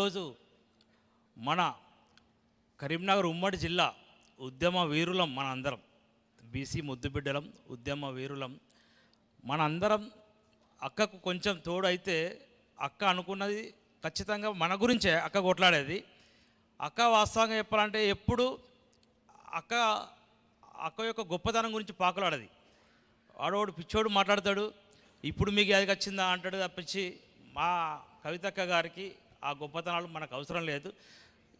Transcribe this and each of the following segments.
ఈరోజు మన కరీంనగర్ ఉమ్మడి జిల్లా ఉద్యమ వీరులం మన అందరం బీసీ ముద్దుబిడ్డలం ఉద్యమ వీరులం మన అందరం అక్కకు కొంచెం తోడు అయితే అక్క అనుకున్నది ఖచ్చితంగా మన గురించే అక్క కొట్లాడేది. అక్క వాస్తవంగా చెప్పాలంటే ఎప్పుడు అక్క అక్క యొక్క గొప్పతనం గురించి పాకులాడేది. వాడోడు పిచ్చోడు మాట్లాడతాడు ఇప్పుడు మీకు అది వచ్చిందా అంటాడు తప్పించి మా కవితక్క గారికి ఆ గొప్పతనాలు మనకు అవసరం లేదు.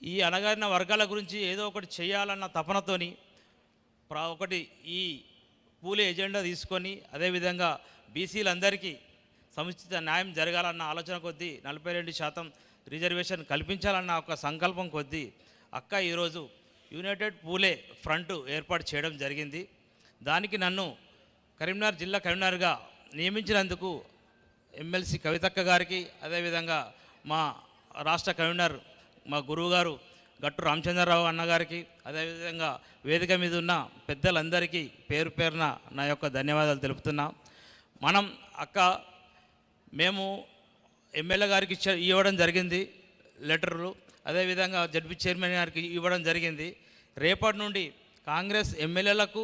ఈ అనగారిన వర్గాల గురించి ఏదో ఒకటి చేయాలన్న తపనతోని ప్రా ఒకటి ఈ పూలే ఎజెండా తీసుకొని అదేవిధంగా బీసీలందరికీ సముచిత న్యాయం జరగాలన్న ఆలోచన కొద్దీ నలభై రెండు శాతం రిజర్వేషన్ కల్పించాలన్న ఒక సంకల్పం కొద్దీ అక్క ఈరోజు యునైటెడ్ పూలే ఫ్రంట్ ఏర్పాటు చేయడం జరిగింది. దానికి నన్ను కరీంనగర్ జిల్లా కరీంనగర్గా నియమించినందుకు ఎమ్మెల్సీ కవితక్క గారికి అదేవిధంగా మా రాష్ట్ర కన్వీనర్ మా గురువుగారు గట్టు రామచంద్రరావు అన్నగారికి అదేవిధంగా వేదిక మీద ఉన్న పెద్దలందరికీ పేరు పేరున నా యొక్క ధన్యవాదాలు తెలుపుతున్నా. మనం అక్క మేము ఎమ్మెల్యే గారికి ఇచ్చ ఇవ్వడం జరిగింది లెటర్లు అదేవిధంగా జడ్పీ చైర్మన్ గారికి ఇవ్వడం జరిగింది. రేపటి నుండి కాంగ్రెస్ ఎమ్మెల్యేలకు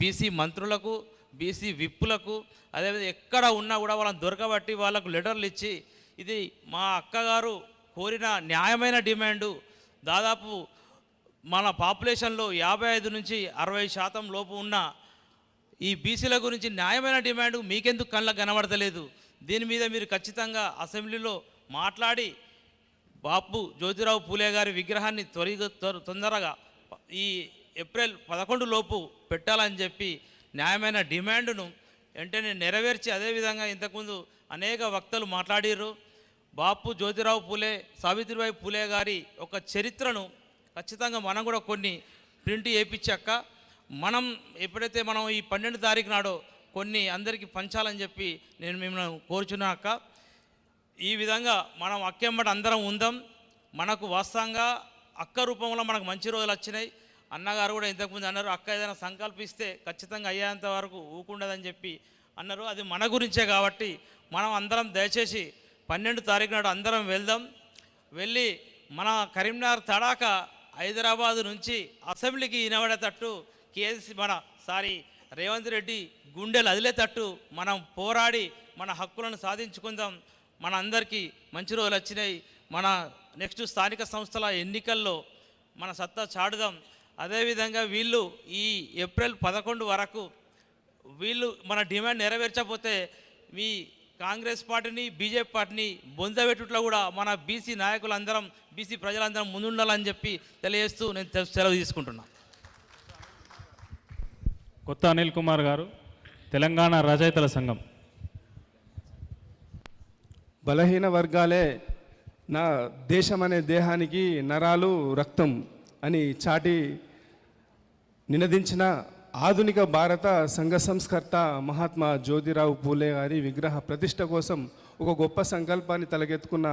బీసీ మంత్రులకు బీసీ విప్పులకు అదేవిధంగా ఎక్కడ ఉన్నా కూడా వాళ్ళని దొరకబట్టి వాళ్ళకు లెటర్లు ఇచ్చి ఇది మా అక్కగారు కోరిన న్యాయమైన డిమాండు దాదాపు మన పాపులేషన్లో యాభై ఐదు నుంచి అరవై శాతం లోపు ఉన్న ఈ బీసీల గురించి న్యాయమైన డిమాండ్ మీకెందుకు కళ్ళకు కనబడతలేదు? దీని మీద మీరు ఖచ్చితంగా అసెంబ్లీలో మాట్లాడి బాపు జ్యోతిరావు పూలే గారి విగ్రహాన్ని త్వరగా తొందరగా ఈ ఏప్రిల్ పదకొండు లోపు పెట్టాలని చెప్పి న్యాయమైన డిమాండ్ను వెంటనే నెరవేర్చి అదేవిధంగా ఇంతకుముందు అనేక వక్తలు మాట్లాడిర్రు. బాపు జ్యోతిరావు పూలే సావిత్రిబాయి పూలే గారి ఒక చరిత్రను ఖచ్చితంగా మనం కూడా కొన్ని ప్రింట్ వేయించాక మనం ఎప్పుడైతే మనం ఈ పన్నెండు తారీఖు నాడో కొన్ని అందరికీ పంచాలని చెప్పి నేను మిమ్మల్ని కోరుచున్నాక ఈ విధంగా మనం అక్కెంబడి అందరం ఉందాం. మనకు వాస్తవంగా అక్క రూపంలో మనకు మంచి రోజులు వచ్చినాయి. అన్నగారు కూడా ఇంతకుముందు అన్నారు అక్క ఏదైనా సంకల్పిస్తే ఖచ్చితంగా అయ్యేంత వరకు ఊకుండదని చెప్పి అన్నారు. అది మన గురించే కాబట్టి మనం అందరం దయచేసి పన్నెండు తారీఖు నాడు అందరం వెళ్దాం. వెళ్ళి మన కరీంనగర్ తడాక హైదరాబాదు నుంచి అసెంబ్లీకి వినబడేటట్టు కేసీ మన సారీ రేవంత్ రెడ్డి గుండెలు అదిలేటట్టు మనం పోరాడి మన హక్కులను సాధించుకుందాం. మన అందరికీ మంచి రోజులు వచ్చినాయి. మన నెక్స్ట్ స్థానిక సంస్థల ఎన్నికల్లో మన సత్తా చాటుదాం. అదేవిధంగా వీళ్ళు ఈ ఏప్రిల్ పదకొండు వరకు వీళ్ళు మన డిమాండ్ నెరవేర్చకపోతే మీ కాంగ్రెస్ పార్టీని బీజేపీ పార్టీని బొందబెట్టుట్లో కూడా మన బీసీ నాయకులందరం బీసీ ప్రజలందరం ముందుండాలని చెప్పి తెలియజేస్తూ నేను సెలవు తీసుకుంటున్నాను కొత్త అనిల్ కుమార్ గారు తెలంగాణ రచయితల సంఘం. బలహీన వర్గాలే నా దేశం అనే దేహానికి నరాలు రక్తం అని చాటి నినదించిన ఆధునిక భారత సంఘ సంస్కర్త మహాత్మా జ్యోతిరావు పూలే గారి విగ్రహ ప్రతిష్ట కోసం ఒక గొప్ప సంకల్పాన్ని తలకెత్తుకున్న